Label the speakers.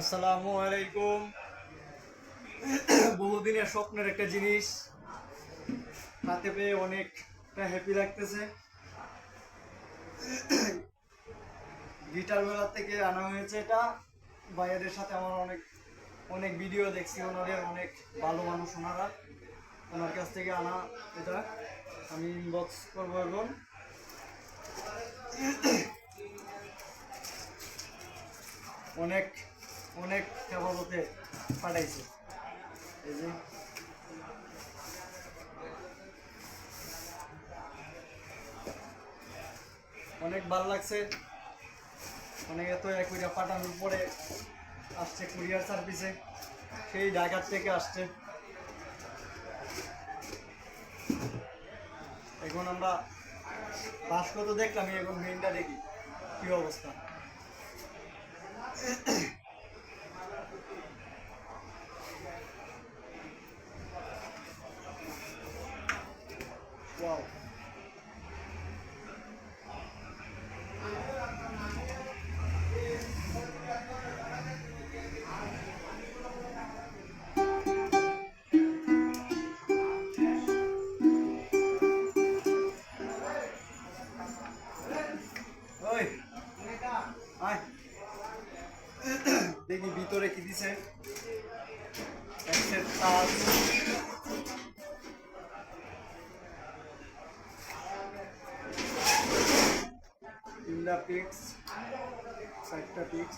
Speaker 1: আসসালামু আলাইকুম। বহুদিনের স্বপ্নের একটা জিনিস। হাতে পেয়ে অনেকটা হ্যাপি লাগতেছে। গিটার মেলার থেকে আনা হয়েছে এটা। ভাইয়াদের সাথে আমার অনেক অনেক ভিডিও দেখছি ওনাদের, অনেক ভালো মানুষ ওনারা। ওনার কাছ থেকে আনা এটা। আমি ইনবক্স করব এখন। অনেক অনেক কেবলতে পাঠাইছে। এই যে। অনেক ভালো লাগছে। অনেক এত এক কইরা পাঠানোর পরে আসছে কুরিয়ার সার্ভিসে। সেই ঢাকার থেকে আসছে। এখন আমরা বাস্ক তো দেখলাম এখন মেনটা দেখি, কি অবস্থা। দেখি ভিতরে কি দিছে। তিনটা পিক্স পিক্স।